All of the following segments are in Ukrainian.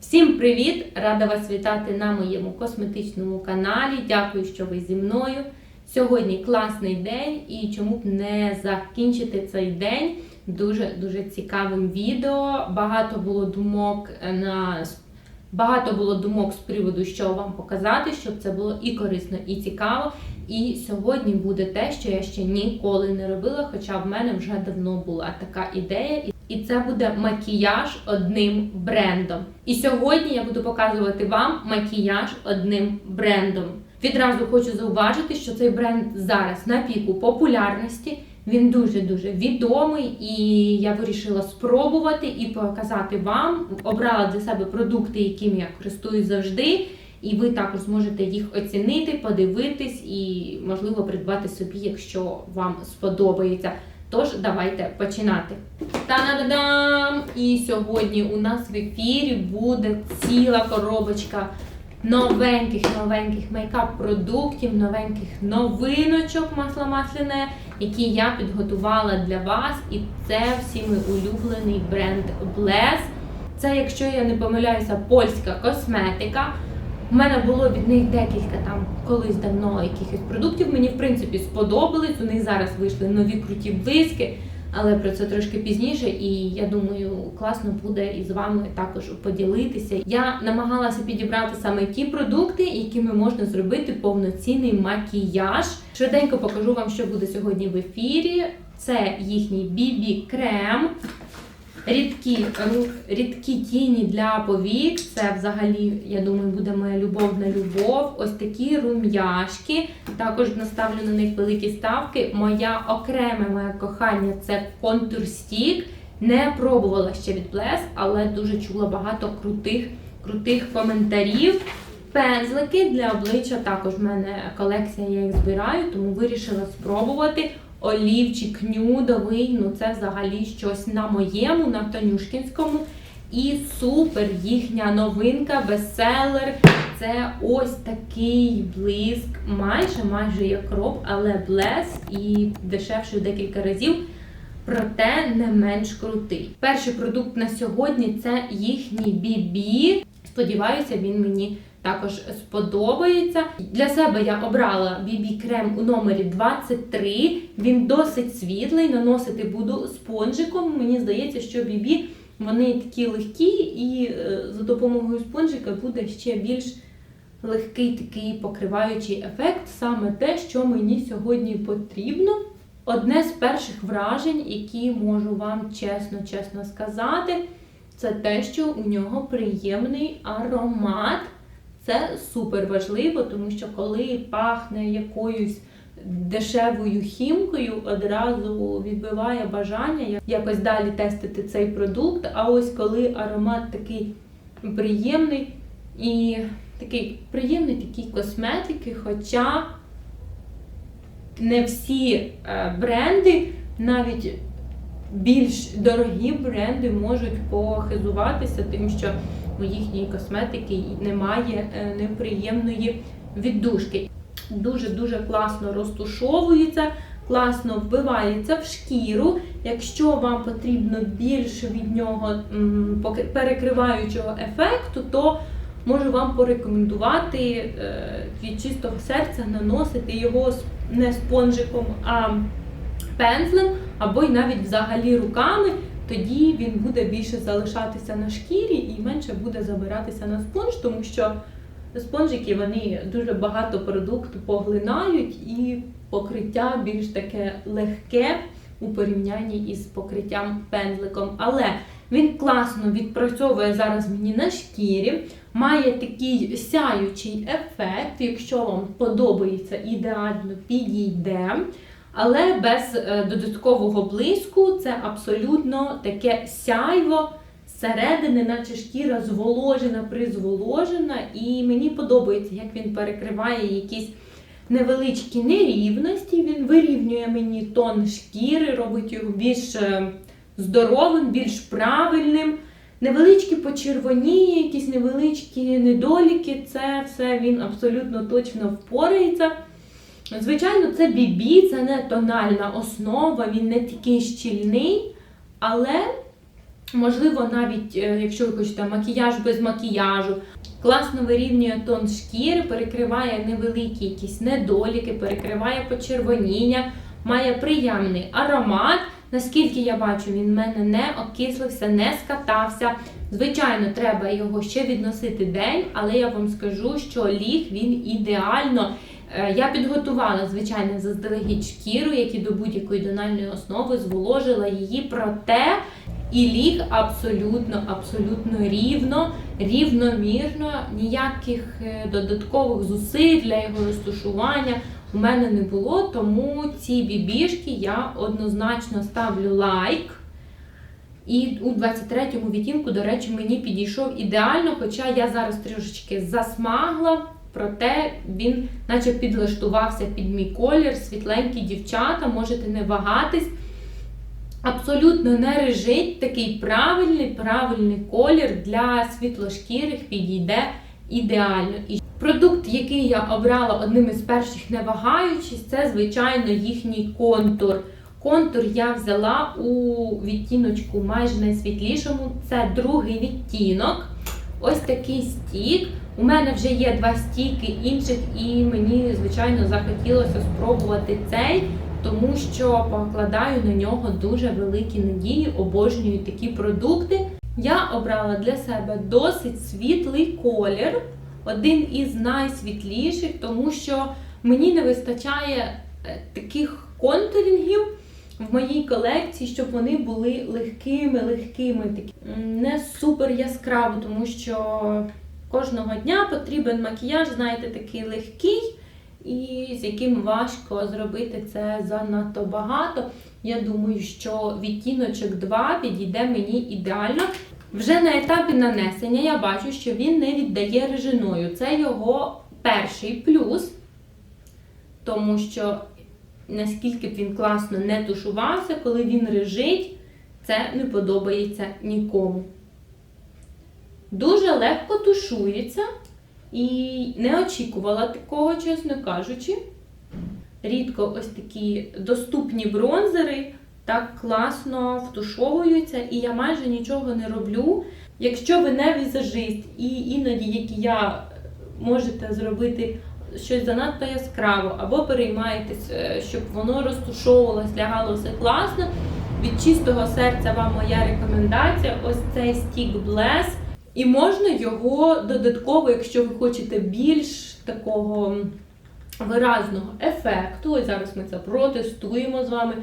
Всім привіт! Рада вас вітати на моєму косметичному каналі. Дякую, що ви зі мною. Сьогодні класний день і чому б не закінчити цей день дуже дуже цікавим відео. Багато було думок на багато було думок з приводу, що вам показати, щоб це було і корисно, і цікаво. І сьогодні буде те, що я ще ніколи не робила, хоча в мене вже давно була така ідея. І це буде макіяж одним брендом. І сьогодні я буду показувати вам макіяж одним брендом. Відразу хочу зауважити, що цей бренд зараз на піку популярності. Він дуже-дуже відомий, і я вирішила спробувати і показати вам. Обрала для себе продукти, якими я користуюсь завжди. І ви також зможете їх оцінити, подивитись і, можливо, придбати собі, якщо вам сподобається. Тож, давайте починати. Та-да-дам! І сьогодні у нас в ефірі буде ціла коробочка новеньких новеньких мейкап-продуктів, новеньких новиночок масло масляне, які я підготувала для вас. І це всі мій улюблений бренд Bless. Це, якщо я не помиляюся, польська косметика. У мене було від них декілька там колись давно якихось продуктів. Мені в принципі сподобались. У них зараз вийшли нові круті блиски, але про це трошки пізніше. І я думаю, класно буде і з вами також поділитися. Я намагалася підібрати саме ті продукти, якими можна зробити повноцінний макіяж. Швиденько покажу вам, що буде сьогодні в ефірі. Це їхній BB крем. Рідкі, рідкі тіні для повік. Це взагалі, я думаю, буде моя любовна любов. Ось такі рум'яшки. Також наставлю на них великі ставки. Моя окреме моє кохання це контур стік. Не пробувала ще від Bless, але дуже чула багато крутих, крутих коментарів. Пензлики для обличчя також в мене колекція, я їх збираю, тому вирішила спробувати. Олівчик нюдовий, ну це взагалі щось на моєму, на Тонюшкінському. І супер їхня новинка, бестселер. Це ось такий блиск, майже майже як роб, але блес і дешевший декілька разів. Проте не менш крутий. Перший продукт на сьогодні це їхній BB. Сподіваюся, він мені також сподобається. Для себе я обрала BB крем у номері 23. Він досить світлий, наносити буду спонжиком. Мені здається, що BB вони такі легкі, і е, за допомогою спонжика буде ще більш легкий такий покриваючий ефект. Саме те, що мені сьогодні потрібно. Одне з перших вражень, які можу вам чесно, чесно сказати, це те, що у нього приємний аромат. Це супер важливо, тому що коли пахне якоюсь дешевою хімкою, одразу відбиває бажання якось далі тестити цей продукт. А ось коли аромат такий приємний і такий приємний такий косметики, хоча не всі е, бренди, навіть більш дорогі бренди можуть похизуватися тим, що у їхньої косметики немає е, неприємної віддушки. Дуже-дуже класно розтушовується, класно вбивається в шкіру. Якщо вам потрібно більше від нього перекриваючого ефекту, то можу вам порекомендувати е, від чистого серця наносити його не спонжиком, а пензлем, або й навіть взагалі руками. Тоді він буде більше залишатися на шкірі і менше буде забиратися на спонж, тому що спонжики вони дуже багато продукту поглинають і покриття більш таке легке у порівнянні із покриттям пензликом. Але він класно відпрацьовує зараз мені на шкірі, має такий сяючий ефект. Якщо вам подобається, ідеально підійде. Але без е, додаткового блиску це абсолютно таке сяйво зсередини, наче шкіра зволожена, призволожена. І мені подобається, як він перекриває якісь невеличкі нерівності. Він вирівнює мені тон шкіри, робить його більш е, здоровим, більш правильним. Невеличкі почервоніння, якісь невеличкі недоліки, це все він абсолютно точно впорається. Звичайно, це бібі, це не тональна основа, він не такий щільний, але Можливо, навіть е, якщо ви хочете макіяж без макіяжу, класно вирівнює тон шкіри, перекриває невеликі якісь недоліки, перекриває почервоніння, має приємний аромат. Наскільки я бачу, він в мене не окислився, не скатався. Звичайно, треба його ще відносити день, але я вам скажу, що ліг він ідеально. Е, Я підготувала, звичайно, заздалегідь шкіру, як і до будь-якої дональної основи, зволожила її, проте і ліг абсолютно, абсолютно рівно, рівномірно, ніяких е, додаткових зусиль для його розташування у мене не було, тому ці бібішки я однозначно ставлю лайк. І у 23-му відтінку, до речі, мені підійшов ідеально, хоча я зараз трішечки засмагла, проте він наче підлаштувався під мій колір, світленькі дівчата, можете не вагатись. Абсолютно не режить такий правильний, правильний колір для світлошкірих підійде ідеально. І продукт, який я обрала одним із перших, не вагаючись, це, звичайно, їхній контур. Контур я взяла у відтіночку майже найсвітлішому. Це другий відтінок. Ось такий стік. У мене вже є два стіки інших, і мені, звичайно, захотілося спробувати цей, тому що покладаю на нього дуже великі надії, обожнюю такі продукти. Я обрала для себе досить світлий колір, один із найсвітліших, тому що мені не вистачає е, таких контурінгів в моїй колекції, щоб вони були легкими, легкими, такі не супер яскраво, тому що кожного дня потрібен макіяж, знаєте, такий легкий, і з яким важко зробити це занадто багато. Я думаю, що відтіночок 2 підійде мені ідеально. Вже на етапі нанесення я бачу, що він не віддає режиною. Це його перший плюс, тому що наскільки б він класно не тушувався, коли він режить, це не подобається нікому. Дуже легко тушується і не очікувала такого, чесно кажучи. Рідко ось такі доступні бронзери так класно втушовуються, і я майже нічого не роблю. Якщо ви не візажист, і іноді, як і я, можете зробити щось занадто яскраво, або переймаєтесь, е, щоб воно розтушовувалось, лягало все класно. Від чистого серця вам моя рекомендація: ось цей стік Bless. І можна його додатково, якщо ви хочете більш такого виразного ефекту. Ось зараз ми це протестуємо з вами.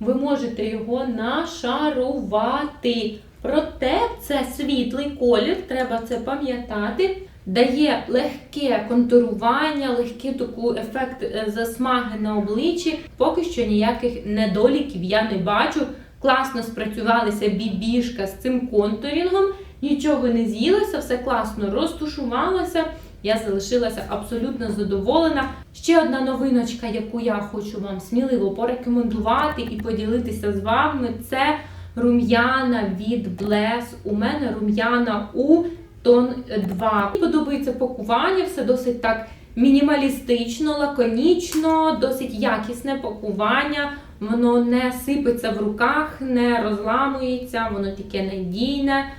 Ви можете його нашарувати. Проте це світлий колір, треба це пам'ятати. Дає легке контурування, легкий таку ефект е, засмаги на обличчі. Поки що ніяких недоліків я не бачу. Класно спрацювалися бібішка з цим контурінгом, нічого не з'їлося, все класно розтушувалося. Я залишилася абсолютно задоволена. Ще одна новиночка, яку я хочу вам сміливо порекомендувати і поділитися з вами, це рум'яна від Bless. У мене рум'яна у тон 2. Мені подобається пакування, все досить так мінімалістично, лаконічно, досить якісне пакування. Воно не сипеться в руках, не розламується, воно таке надійне,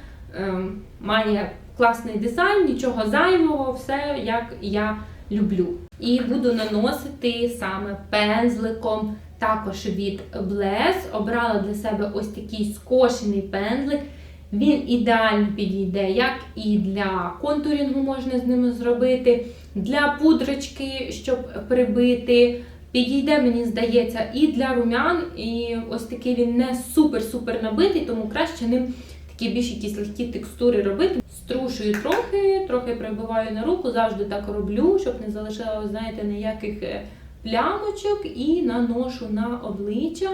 має класний дизайн, нічого зайвого, все як я люблю. І буду наносити саме пензликом, також від Bless. Обрала для себе ось такий скошений пензлик. Він ідеально підійде, як і для контурінгу можна з ними зробити, для пудрочки, щоб прибити. Підійде, мені здається, і для румян, і ось такий він не супер-супер набитий, тому краще ним такі більш якісь легкі текстури робити. Струшую трохи, трохи прибиваю на руку, завжди так роблю, щоб не залишилося, знаєте, ніяких е, плямочок, і наношу на обличчя.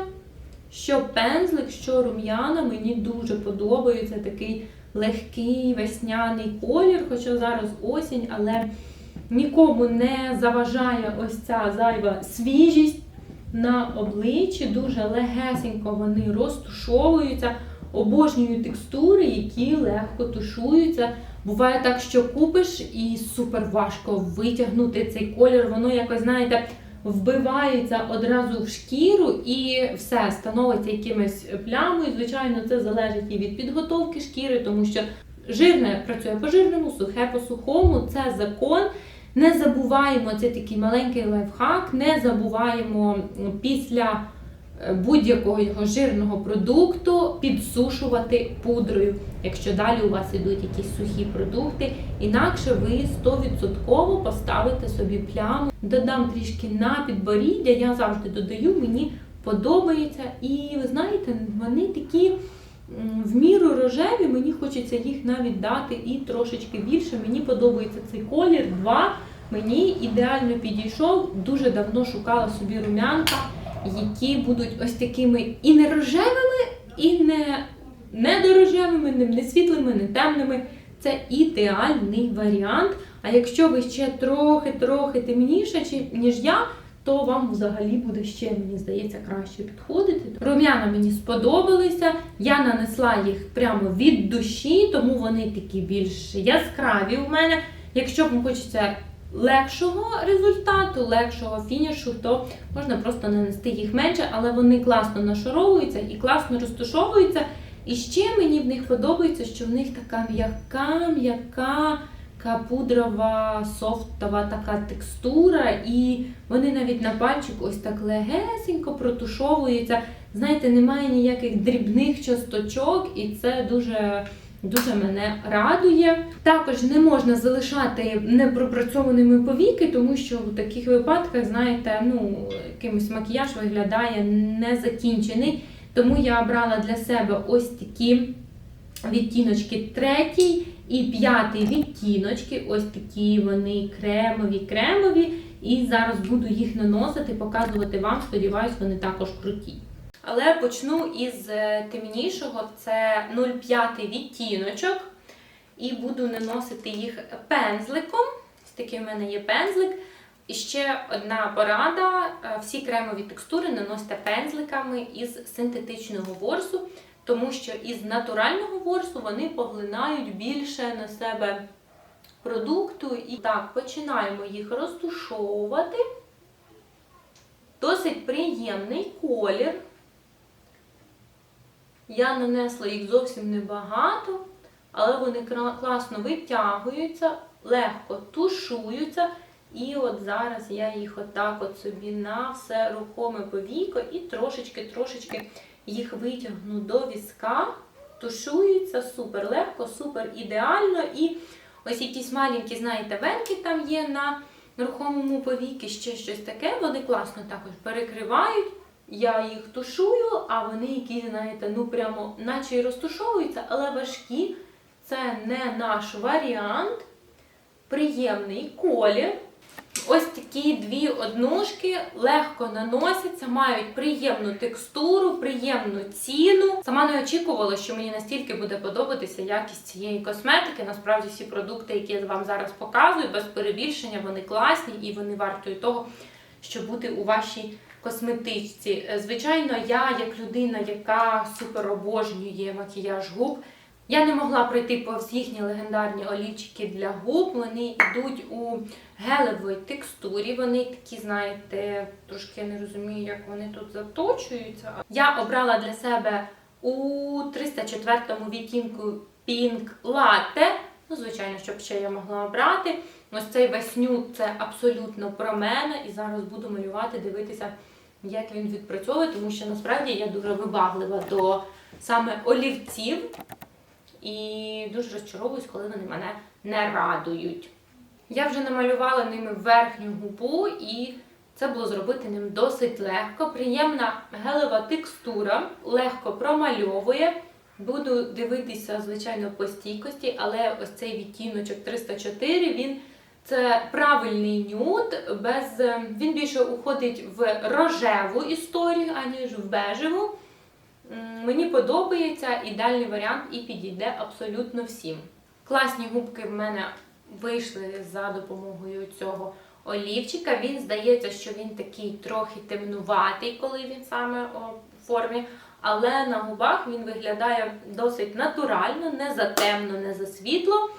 Що пензлик, що рум'яна, мені дуже подобається такий легкий весняний колір, хоча зараз осінь, але нікому не заважає ось ця зайва свіжість на обличчі. Дуже легесенько вони розтушовуються. Обожнюю текстури, які легко тушуються. Буває так, що купиш і супер важко витягнути цей колір. Воно якось, знаєте, вбивається одразу в шкіру і все становиться якимось плямою. Звичайно, це залежить і від підготовки шкіри, тому що жирне працює по жирному, сухе по сухому. Це закон. Не забуваємо, це такий маленький лайфхак, не забуваємо після будь-якого його жирного продукту підсушувати пудрою, якщо далі у вас ідуть якісь сухі продукти. Інакше ви 100% поставите собі пляму. Додам трішки на підборіддя, я завжди додаю, мені подобається. І ви знаєте, вони такі в міру рожеві, мені хочеться їх навіть дати і трошечки більше. Мені подобається цей колір 2. Мені ідеально підійшов. Дуже давно шукала собі рум'янка, які будуть ось такими і не рожевими, і не недорожевими, не, світлими, не темними. Це ідеальний варіант. А якщо ви ще трохи-трохи темніше, ніж я, то вам взагалі буде ще, мені здається, краще підходити. Рум'яна мені сподобалися. Я нанесла їх прямо від душі, тому вони такі більш яскраві у мене. Якщо вам хочеться легшого результату, легшого фінішу, то можна просто нанести їх менше, але вони класно нашаровуються і класно розташовуються. І ще мені в них подобається, що в них така м'яка, м'яка, така пудрова, софтова така текстура, і вони навіть на пальчику ось так легесенько протушовуються. Знаєте, немає ніяких дрібних часточок, і це дуже. Дуже мене радує. Також не можна залишати непропрацьованими повіки, тому що в таких випадках, знаєте, ну якимось макіяж виглядає незакінчений. Тому я обрала для себе ось такі відтіночки третій і п'ятий відтіночки. Ось такі вони кремові, кремові. І зараз буду їх наносити, показувати вам. Сподіваюсь, вони також круті. Але почну із е, темнішого, це 0,5 відтіночок. І буду наносити їх пензликом. Ось такий в мене є пензлик. І ще одна порада: е, всі кремові текстури наносите пензликами із синтетичного ворсу, тому що із натурального ворсу вони поглинають більше на себе продукту. І так, починаємо їх розтушовувати. Досить приємний колір. Я нанесла їх зовсім небагато, але вони класно витягуються, легко тушуються. І от зараз я їх отак от собі на все рухоме повіко і трошечки-трошечки їх витягну до візка. Тушуються супер легко, супер ідеально. І ось якісь маленькі, знаєте, венки там є на рухомому повіки, ще щось таке. Вони класно також перекривають. Я їх тушую, а вони якісь, знаєте, ну прямо наче й розтушовуються, але важкі. Це не наш варіант. Приємний колір. Ось такі дві однушки легко наносяться, мають приємну текстуру, приємну ціну. Сама не очікувала, що мені настільки буде подобатися якість цієї косметики. Насправді всі продукти, які я вам зараз показую, без перебільшення, вони класні і вони вартують того, щоб бути у вашій косметичці. Е, Звичайно, я, як людина, яка супер обожнює макіяж губ, я не могла пройти повз їхні легендарні олівчики для губ. Вони йдуть у гелевій текстурі. Вони такі, знаєте, трошки не розумію, як вони тут заточуються. Я обрала для себе у 304 відтінку Pink Latte. Ну, звичайно, щоб ще я могла обрати. Ось цей весь нюд це абсолютно про мене. І зараз буду малювати, дивитися, як він відпрацьовує, тому що насправді я дуже вибаглива до саме олівців. І дуже розчаровуюсь, коли вони мене не радують. Я вже намалювала ними верхню губу, і це було зробити ним досить легко. Приємна гелева текстура, легко промальовує. Буду дивитися, звичайно, по стійкості, але ось цей відтіночок 304, він це правильний нюд, без, він більше уходить в рожеву історію, аніж в бежеву. Мені подобається ідеальний варіант і підійде абсолютно всім. Класні губки в мене вийшли за допомогою цього олівчика. Він здається, що він такий трохи темнуватий, коли він саме в формі. Але на губах він виглядає досить натурально, не за темно, не за світло.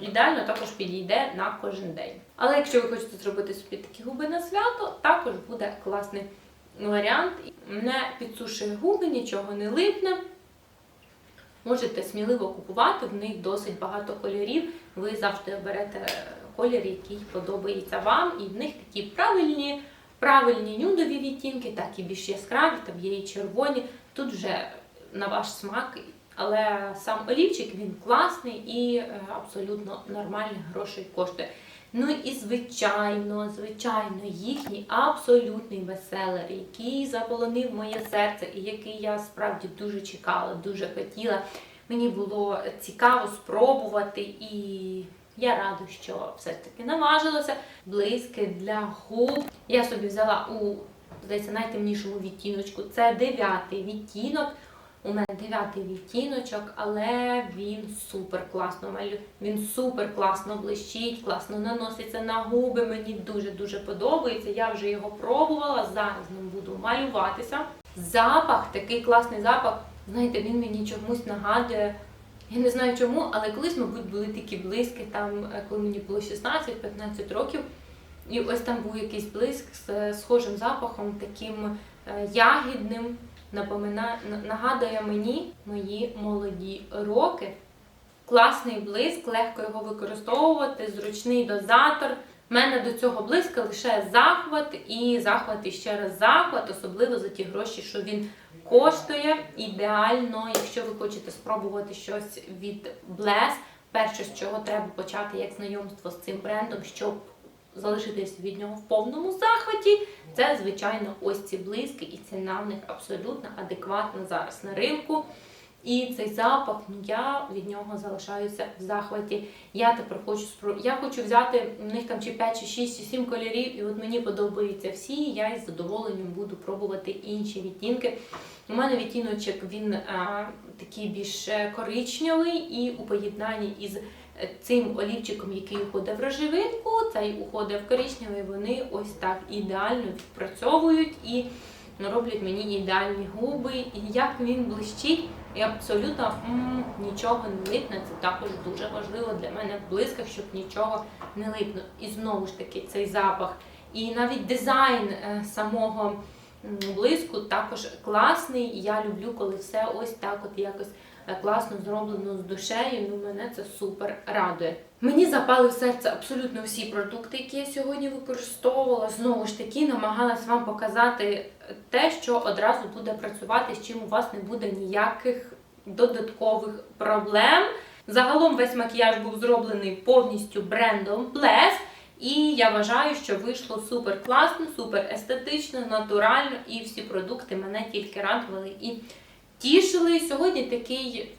Ідеально також підійде на кожен день. Але якщо ви хочете зробити собі такі губи на свято, також буде класний варіант. Не підсушує губи, нічого не липне. Можете сміливо купувати, в них досить багато кольорів. Ви завжди оберете колір, який подобається вам, і в них такі правильні, правильні нюдові відтінки, так і більш яскраві, там є і червоні. Тут вже на ваш смак. Але сам олівчик він класний і е, абсолютно нормальних грошей коштує. Ну і звичайно, звичайно, їхній абсолютний бестселер, який заполонив моє серце, і який я справді дуже чекала, дуже хотіла. Мені було цікаво спробувати, і я рада, що все ж таки наважилося. Блиски для губ. Я собі взяла у здається, найтемнішому відтіночку. Це дев'ятий відтінок. У мене дев'ятий відтіночок, але він супер класно малює. Він супер класно блищить, класно наноситься на губи. Мені дуже-дуже подобається. Я вже його пробувала. Зараз ним буду малюватися. Запах, такий класний запах. Знаєте, він мені чомусь нагадує. Я не знаю чому, але колись, мабуть, були такі блиски, там, е, коли мені було 16-15 років. І ось там був якийсь блиск з е, схожим запахом, таким е, ягідним. Напомина... нагадує мені мої молоді роки. Класний блиск, легко його використовувати, зручний дозатор. У мене до цього блиска лише захват і захват і ще раз захват, особливо за ті гроші, що він коштує. Ідеально, якщо ви хочете спробувати щось від Bless, перше, з чого треба почати як знайомство з цим брендом, щоб залишитись від нього в повному захваті, це, звичайно, ось ці близькі, і ціна в них абсолютно адекватна зараз на ринку. І цей запах, ну я від нього залишаюся в захваті. Я тепер хочу спро... Я хочу взяти в них там чи 5, чи 6, чи 7 кольорів, і от мені подобаються всі. Я із задоволенням буду пробувати інші відтінки. У мене відтіночок він а, такий більш е, коричневий, і у поєднанні із е, цим олівчиком, який уходить в рожевинку, цей уходить в коричневий, вони ось так ідеально відпрацьовують і роблять мені ідеальні губи. І як він блищить, і абсолютно м, нічого не липне. Це також дуже важливо для мене в блисках, щоб нічого не липнуло. І знову ж таки цей запах. І навіть дизайн е, самого м, блиску також класний. Я люблю, коли все ось так от якось е, класно зроблено з душею. Ну, мене це супер радує. Мені запали в серце абсолютно всі продукти, які я сьогодні використовувала. Знову ж таки, намагалась вам показати те, що одразу буде працювати, з чим у вас не буде ніяких додаткових проблем. Загалом весь макіяж був зроблений повністю брендом Bless. І я вважаю, що вийшло супер класно, супер естетично, натурально, і всі продукти мене тільки радували і тішили. Сьогодні такий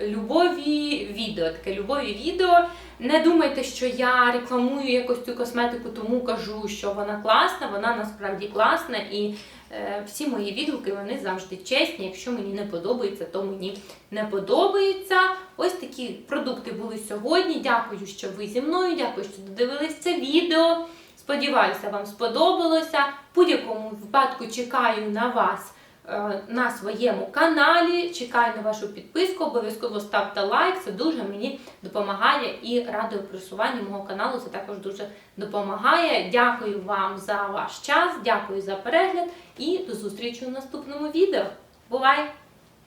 любові відео, таке любові відео. Не думайте, що я рекламую якось цю косметику, тому кажу, що вона класна, вона насправді класна. І е, всі мої відгуки вони завжди чесні. Якщо мені не подобається, то мені не подобається. Ось такі продукти були сьогодні. Дякую, що ви зі мною. Дякую, що додивились це відео. Сподіваюся, вам сподобалося. В будь-якому випадку чекаю на вас е, на своєму каналі. Чекаю на вашу підписку. Обов'язково ставте лайк. Це дуже мені допомагає і радує просування мого каналу. Це також дуже допомагає. Дякую вам за ваш час, дякую за перегляд і до зустрічі у наступному відео. Бувай!